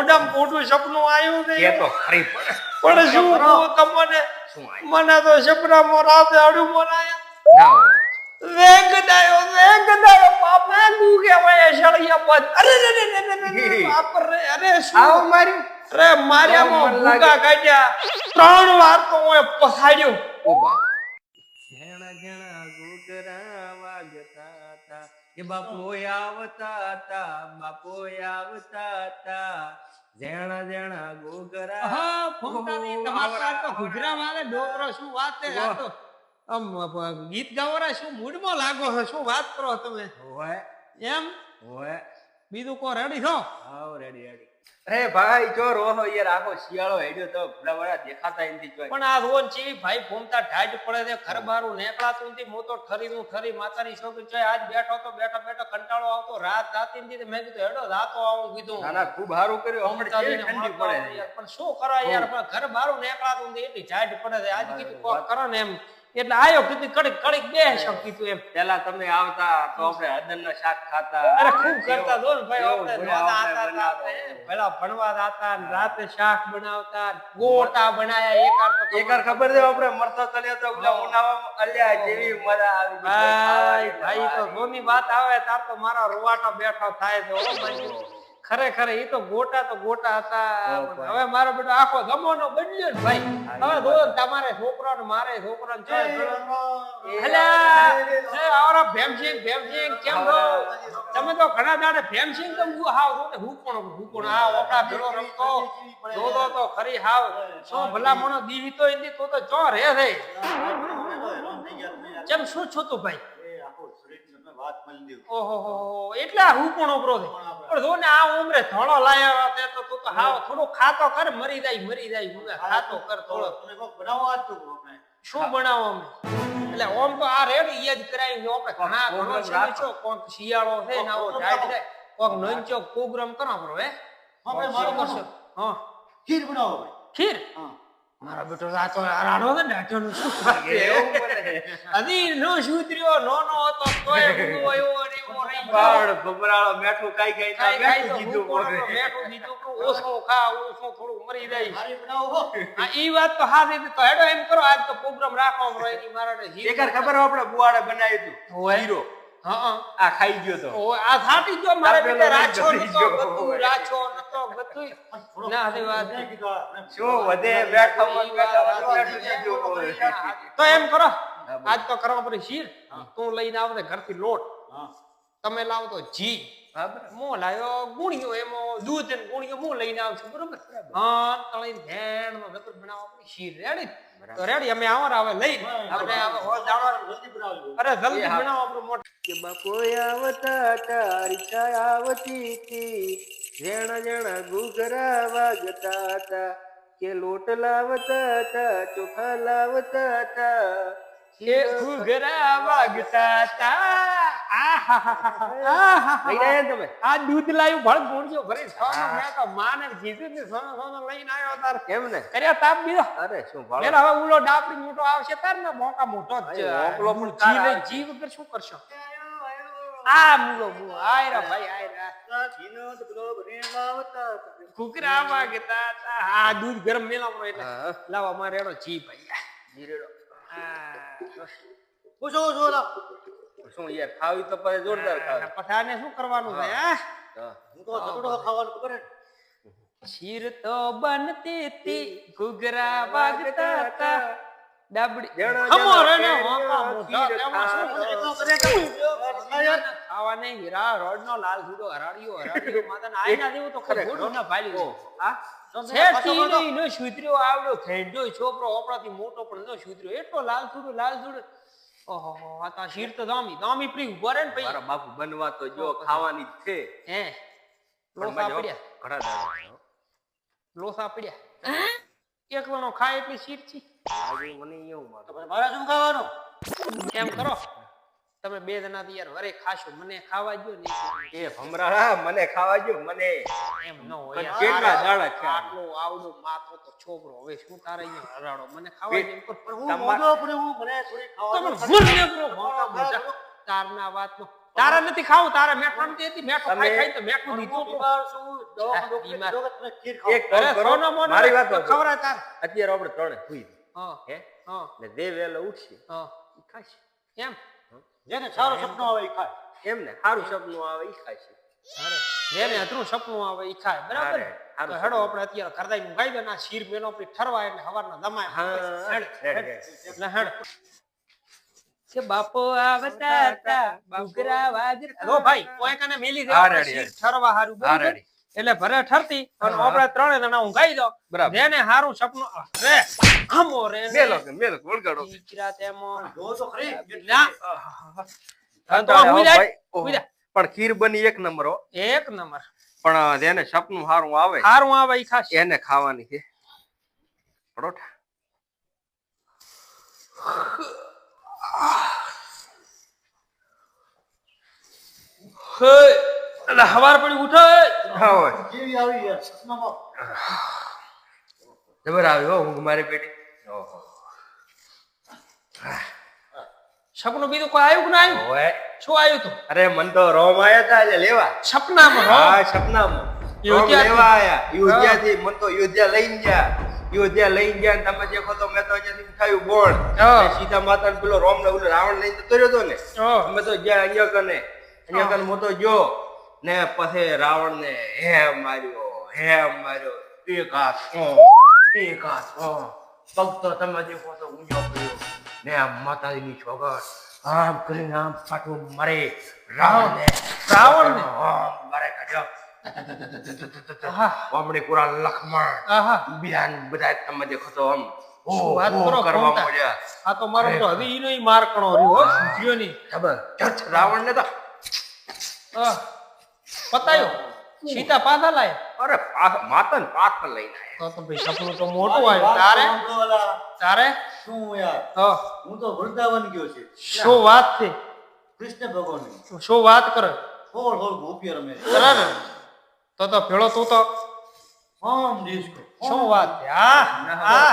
મોઢામાં મોઢું સપનું આવ્યું નહીં. ને તો ખરી પણ શું તમને? મને તો સપનામાં રાતે અડું હોય. વેગદાયો વેગદાયો બાપે તું કેવાય પદ અરે રે રે રે રે રે રે બાપ રે અરે આવો શું માર્યું અરે માર્યામાં મન કાઢ્યા. ત્રણ વાર તો હું પસાડ્યો ઓ બા ઝેણા ઝેણા વાગતા હતા કે બાપો આવતા હતા બાપો આવતા હતા જેણા જેણા ગોગરા હા ફોટાની તમારા તો ગુજરા મારે ડોકરો શું વાત છે? આ તો આમ ગીત ગાવરા શું મૂડમાં લાગો છો? શું વાત કરો તમે? હોય. એમ? હોય. બીજું કો રેડી છો? આવ રેડી રેડી અરે ભાઈ જો રોહો યાર આખો શિયાળો હેડ્યો તો ભલા ભલા દેખાતા એનથી જોઈ પણ આ રોન ચીવી ભાઈ ફોમતા ઢાઢ પડે છે ઘર બારું નેકળાતું નથી હું તો ઠરી નું ઠરી માતાની છોકરી આજ બેઠો તો બેઠો બેઠો કંટાળો આવતો રાત જાતી નથી મેં કીધું હેડો રાતો આવું કીધું. ના ના ખૂબ સારું કર્યું. હમણાં કેવી ઠંડી પડે. પણ શું કરવા યાર પણ ઘર બારું નેકળાતું નથી એટલી ઢાઢ પડે છે. આજ કીધું કોક કરો ને એમ. એટલે આયો કીધું કડીક કડીક બે શક કીધું એમ. પેલા તમે આવતા તો આપણે હળદરના શાક ખાતા. અરે ખૂબ કરતા જો ને ભાઈ આપણે પેલા ભણવા હતા ને રાતે શાક બનાવતા ગોટા બનાયા એકાર તો એકાર ખબર છે આપણે મરતા તળ્યા તો ઓલા ઉનાવા અલ્યા જેવી મજા આવી ભાઈ ભાઈ તો ગોની વાત આવે તાર તો મારા રોવાટો બેઠો થાય તો ઓ. ખરેખર એ તો ગોટા તો ગોટા હતા હવે મારો બેટો આખો જમાનો બદલ્યો ને ભાઈ હવે રોજ તમારે છોકરો ને મારે છોકરો ને આવરા ભેમસિંગ ભેમસિંગ કેમ છો તમે તો ઘણા દાડે ભેમસિંગ તો હું હાવ તો હું પણ હું પણ આ ઓપડા ભેળો રમતો જોતો તો ખરી હાવ શું ભલા મણો દીહી તો એની તો તો ચો રે છે કેમ શું છો તું ભાઈ ઓહો હો હો એટલા હું પણ ઉપરો છે પણ જો ને આ ઉમરે ધોળો લાયો તે તો તું તો હાવ થોડું ખાતો કર મરી જાય મરી જાય. હું ખાતો કર થોડો. શું બનાવો અમે? એટલે ઓમ તો આ રેડી યાદ કરાવી જો આપણે ઘણા ઘણો પ્રોગ્રામ સમય રાખો. છો કોક શિયાળો છે ને આવો ઢાઢ છે કોક નંચો પ્રોગ્રામ કરો આપણો હે? શું કરશો હા. ખીર બનાવો ખીર? હા. મારા બેટો રાતો રાડો ડાટો નું શું. હજી નો સુધર્યો નો નો હતો તોય ઊંઘો આવ્યો અને એવો રહી ગયો. ભમરાળો મેઠું કાઈ કાઈ તા મેઠું દીધું પડે મેઠું દીધું કે ઓછો ખા ઓછો થોડું મરી જાય. મારી બનાવો આ ઈ વાત તો હા દીધી તો હેડો એમ કરો આજ તો પ્રોગ્રામ રાખો હમરો રહી ની મારા ને હીરો. એકવાર ખબર આપણે બુવાડે બનાવી હતું? હીરો. હા આ ખાઈ ગયો તો. ઓ આ થાટી જો મારે બેટા. રાછો નતો જો. રાછો નતો ગતું ના હતી વાત શું વધે? બેઠો બેઠું તો એમ કરો. આજ તો કરવા પડે શીર. તું લઈને આવ ને ઘરથી લોટ. તમે લાવો તો ઘી. બરાબર. મો લાયો ગુણિયો એમાં દૂધ ને ગુણિયો મો લઈને આવું છું બરોબર. હા તળીને ધેણ નો વેપર બનાવો શીર રેડી. તો રેડી અમે આવર આવે લઈ. આપણે આવે હો જાણવા જલ્દી બનાવજો. અરે જલ્દી બનાવો આપણો મોટ. કે બાપો આવતા તારી રીક્ષા આવતી હતી. જેણા જેણા ઘૂઘરા વાગતા હતા. કે લોટ લાવતા હતા ચોખા લાવતા હતા. કે ઘૂઘરા વાગતા તા. આ દૂધ લાવ્યું ભળ ગુણ્યો ભરી સોનો મેં તો માને કીધું ને સોનો સોનો લઈને આવ્યો તાર. કેમ ને? કર્યા તાપ બીજો. અરે શું ભાડો પેલા હવે ઉલો ડાબડી મોટો આવશે તાર ને મોકા મોટો જ છે. પણ જી તાર લઈ આવે. જી વગર શું કરશો? આ મુલો આયરા ભાઈ આયરા. કુકરા વાગતા દૂધ ગરમ મેલામાં એટલે. લાવા મારે એનો જી ભાઈ. જીરેડો. પૂછો છો લા. શું યાર ખાવી તો પડે જોરદાર ખાવી પઠાને શું કરવાનું છે હા હા. તો ઝઘડો ખાવાનું કરે શીર તો બનતી તી ઘૂઘરા વાગતા તા ડાબડી. જણા ખમો જણા રે ને કેરીઓ હોકા મોઢા તેમાં શું. કરે? હીરા રોડ નો લાલ હરાડ્યો હરાડ્યો તો ખરે ના આવડો છોકરો મોટો પણ નો સુધર્યો એટલો લાલ ધૂળો લાલ ધૂળો. ઓહો આ તો શીર તો દામી. દામી પ્રી ઊભા રે ને ભાઈ મારા બાપુ બનવા તો જો ખાવાની છે. હે. લોસા પડ્યા. ઘણા દાડા. લોસા પડ્યા. એકલો નો ખાય એટલી શીર છે. આજે મને એવું મારે તો પછી મારે શું ખાવાનું એમ કરો તમે બે જણા યાર વરે ખાશો મને ખાવા જો ને એ ભમરાળા મને ખાવા જો મને એમ ન હોય યાર. કેટલા દાડા છે આટલો આવડો માથો તો છોકરો હવે શું તારે અહીંયા હરાડો મને ખાવા દે એમ કરો. પણ હું તમાર- મોઢો પણ હું મને થોડી તમે ખાવાનું ભૂલ ન કરો મોટા મોટા. તારના વાતનો તારે નથી ખાવું તારે મેઠું નથી હતી મેઠું ખાઈ તમે- ખાઈ તો મેઠું હું દીધું બીમાર છું દવાખાનું હા, બીમાર. ડોક્ટર તમે ખીર ખાઓ. એક કામ અરે કરો, સોનો મોનો મારી વાત તો સાંભળો. ખવડાય તાર અત્યારે આપણે ત્રણે સુઈ હે હા? ને જે વહેલો ઉઠશે. હા. ઈ ખાશે. એમ? જેને સારો સપનો આવે એ ખાય. એમ ને સારું સપનું આવે ઈ ખાશે. અરે જેને અધરું સપનું આવે ઈ ખાય. બરાબર? તો હેડો આપણે અત્યારે કરદાઈ નું ગાઈ દે ના શીર મેલો પી ઠરવાય એટલે હવારના દમાય. હા હેડ, હેડ, હેડ. કે બાપો આવતા હતા. ઘૂઘરા વાજર ઓ ભાઈ. કોઈ કને મેલી દે. શીર ઠરવા હારું. બરાબર? રેડી. એટલે ભરે ઠરતી અને આપણે ત્રણે જણા હું ગાઈ દો બરાબર. જેને હારું સપનું રે આમો રે. ને. મેલો કે મેલો કે ઓળગાડો. દીકરા તેમો જો તો ખરી. ના હા, તો હું હો જાય, જા. પણ ખીર બની એક નંબર હો. એક નંબર. પણ જેને સપનું સારું આવે હારું આવે ઈ ખાસ. એને ખાવાની છે. પરોઠા. એટલે હવાર પડી ઉઠે. હા હોય. કેવી આવી યાર સપનામાં. જબર આવી ઊંઘ મારી પેટી. સપનું બીજું કોઈ આવ્યું કે ના આવ્યું હોય. શું આવ્યું તું? અરે મન તો રોમ આયા હતા એટલે લેવા. સપનામાં હા? સપનામાં. લેવા આયા. યોધ્યાથી મન તો યોધ્યા લઈને ગયા. યોધ્યા લઈ ગયા ને તમે દેખો તો મેં તો અહીંયાથી ઉઠાયું બોણ સીતા માતા પેલો રોમ ને રાવણ લઈને તો ને. અમે તો ગયા અહીંયા કને. અહીંયા કને મોટો ગયો. ને પછી રાવણ ને હે માર્યો હે માર્યો એક ઓ એક ઓ પગ તો તમે દેખો તો ઊંચો કર્યો. ને માતાજીની છોકર આમ કરીને આમ પાટું મરે રાવણ ને રાવણ ને? મરે કાઢ્યો. હા. ઓમણી પૂરા લખમણ બિહાન બધા તમે દેખો તો આમ વાત કરો, કરવા મળ્યા આ તો મારો તો હવે ઈનો રહ્યો જીઓની રાવણ ને તો. પતાયો સીતા પાછા લાય. અરે માતન પાછા લઈને આયા. તો ભાઈ સપનું તો મોટું આવ્યું. તારે? તારે? શું યાર? હા. હું તો વૃંદાવન ગયો છે. શું વાત છે? કૃષ્ણ ભગવાન શું વાત કરે? હોળ હોળ ગોપીઓ રમે બરાબર. તો તો ભેળો તું તો. આમ ડિસ્કો શું વાત છે? હા હા.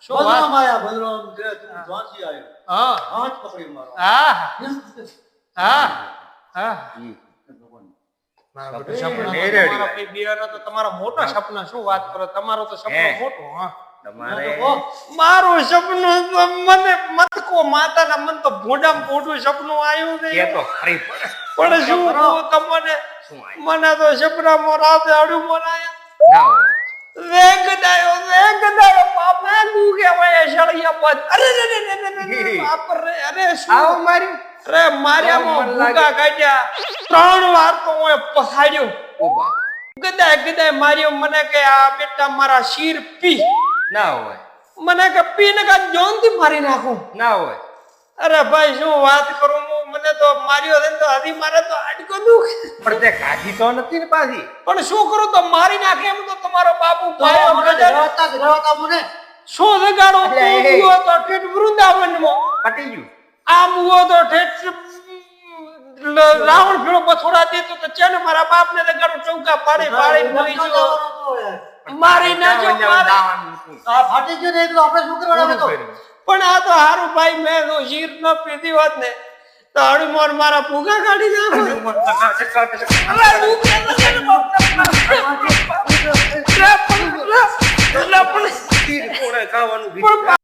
શું વાત? બલરામ તું ઝાંસી આવ્યો. હા. હાથ પકડી મારો. હા હા. હા મોટા સપના શું વાત કરો? તમારો તો સપનું મોટું હા. તમારે તો કહો. મારું સપનું મને માતાના મન તો ભોડામાં ભોડું સપનું આવ્યું ને તો ખરી પડે પણ શું તમને? મને તો સપનામાં રાતે અડું મનાયા ના હોય. વેગદાયો વેગદાયો બાપા તું કેવાય સળિયા અરે બાપ રે અરે આવો શું મારી. અરે માર્યામાં મને ભૂકા કાઢ્યા. ત્રણ વાર તો હું પસાડ્યો ગદાય ગદાય માર્યો મને કે આ બેટા મારા શીર પી. ના હોય. મને કે પી ને કા જોનથી મારી નાખું. ના હોય. અરે ભાઈ શું વાત કરું હું? મને તો માર્યો છે તો હજી મારે તો આટકો દુખ. પણ તે કાઢી તો નથી ને પાછી. પણ શું કરું? તો મારી નાખે એમ તો તમારો બાપુ તો ભાઈ મને મને. શું લગાડો તો ટીટ વૃંદાવનમાં. પટી ગયું. આમ હુઓ તો ઠેઠ રાવણ ભેળો બથોડા દેતો તો ચેને ને બાપ ને લગાડો ચૌકા પાડે પાડે મરી ગયો. મારી ના જો મારે. આ ફાટી ગયો ને એટલે આપણે શું કરવાનું હતો પણ આ તો હારું ભાઈ મેં તો જીર ન પીધી હોત ને તો હળમોર મારા પૂગા કાઢી નાખો. પણ